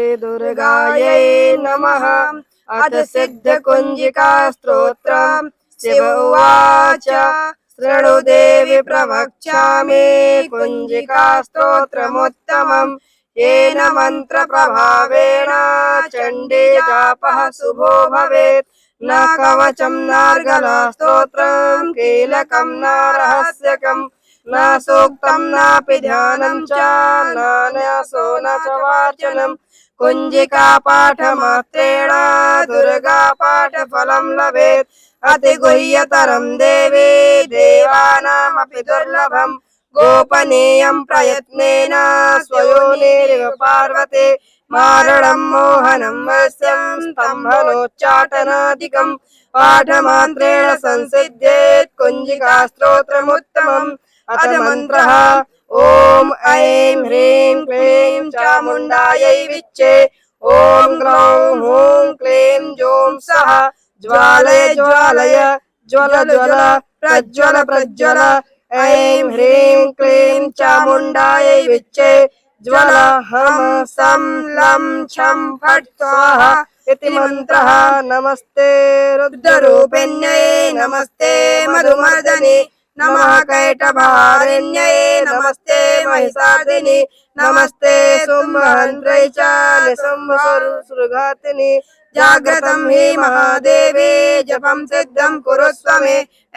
दुर्गायै नमः। अथ सिद्धकुञ्जिका स्तोत्रम् शिव उवाच। शृणु देवि प्रवक्ष्यामि। कुञ्जिका स्तोत्रमुत्तमम् येन मन्त्रप्रभावेण चण्डे जापः शुभो भवेत्। न कवचं नार्गला स्तोत्रम् कीलकम् न रहस्यकम् न सूक्तं नापि ध्यानं च, न न्यासो न च पाठमात्रेण दुर्गा पाठफलं लभेत्। अतिगुह्यतरं देवी, देवानामपि दुर्लभम्। गोपनीयं प्रयत्नेन स्वयोनिरिव पार्वते। मारणं मोहनं वस्यं स्तम्भनोच्चाटनादिकम् पाठमात्रेण संसिद्ध्येत् कुञ्जिका स्तोत्रमुत्तमम् अथ मन्त्रः ॐ ऐं ह्रीं क्लीं चामुण्डायै विच्चे ॐ ग्रौं हूँ क्लीं जों सः ज्वालय ज्वालय ज्वल ज्वल प्रज्वल प्रज्वल ऐं ह्रीं क्लीं चामुण्डायै विच्चे ज्वल हम सं लं छं फट् स्वाहा इति मन्त्रः नमस्ते रुद्ररूपिण्यै नमस्ते मधुमर्दने। नमः कैटभारण्यै नमस्ते महिषादिनि, नमस्ते शुम्भहन्त्रै च निशुम्भसुरघातिनि जाग्रतं हि महादेवी, जपं सिद्धं कुरुस्व मे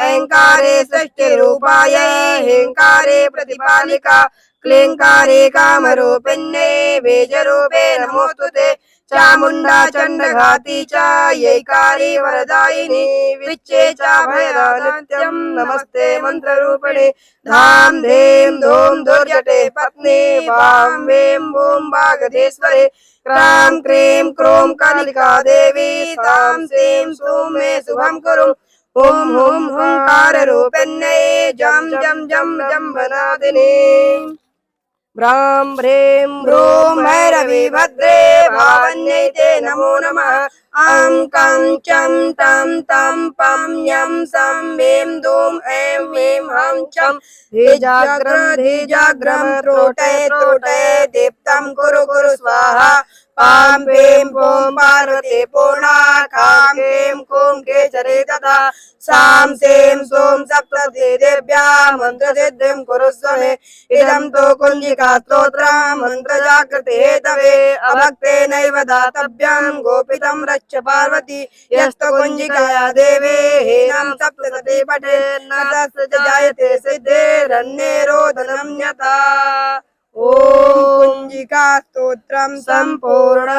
ऐङ्कारे सृष्टिरूपायै हेङ्कारे प्रतिपालिका, क्लीङ्कारे कामरूपिण्ये बीजरूपे नमोऽस्तु ते। चामुण्डा चण्डघाती च यैकारी वरदायिनी, विच्चे च भयदा नित्यं नमस्ते मन्त्ररूपिणे। धाम धीं धूं दुर्जटे पत्नी वां वीं भूं वागधेश्वरे क्रां क्रीं क्रूं कालिका देवी। तां श्रीं सूं मे शुभं कुरु हुं हुं हुङ्काररूपिण्यै जं जं जं जम्बनादिनी। भ्रां ह्रीं भ्रूं भैरवीभद्रे भावन्यै ते नमो नमः। आं कं चं तं तं पं यं सं ह्रीं दूँ ऐं ह्रीं हं चं। धिजाग्रं धिजाग्रं त्रोटय त्रोटय दीप्तं कुरु कुरु स्वाहा। पां पीं पूं पार्वती पूर्णा खां क्लीं कूं केचरे तथा सां सीं सूं सप्तति देव्या मन्त्रसिद्धिं कुरुस्व मे इदं तु कुञ्जिका स्तोत्रं मन्त्रजागृते हेतवे अभक्तेनैव दातव्यं गोपितं रक्ष पार्वती। यस्तु कुञ्जिकाया देवे, हीनं सप्तशती पठे। न तस्य जायते सिद्धेरन्येरोदनं यथा चण्डिका स्तोत्रम् सम्पूर्ण